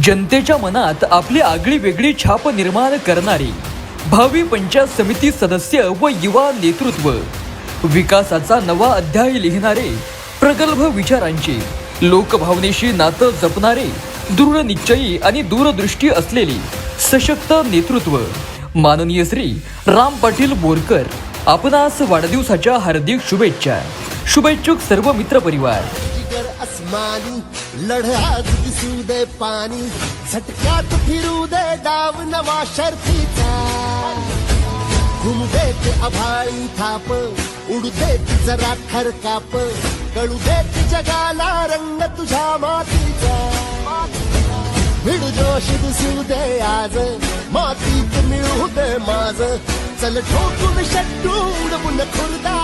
जनतेच्या मनात आपली आगळी वेगळी छाप निर्माण करणारे भावी पंचायत समिती सदस्य व युवा नेतृत्व. विकासाचा नवा अध्याय लिहिणारे प्रगल्भ विचारांचे लोकभावनेशी नातं जपणारे दृढ निश्चयी आणि दूरदृष्टी असलेले सशक्त नेतृत्व. माननीय श्री राम पाटील बोरकर आपणास वाढदिवसाच्या हार्दिक शुभेच्छा. शुभेच्छुक सर्व मित्रपरिवार आसमानी अस्मानी लढा दिसू दे पाणी. झटक्यात फिरू दे डाव नवा शर्तीचा. घुमदे ते अभाळी थाप उडते जरा खर काप कळू देत जगाला रंग तुझ्या मातीचा. भिडू जोश दिसू दे आज मातीत मिळू दे माझ. चल ठोकून शट्टू उडवून खुरदारे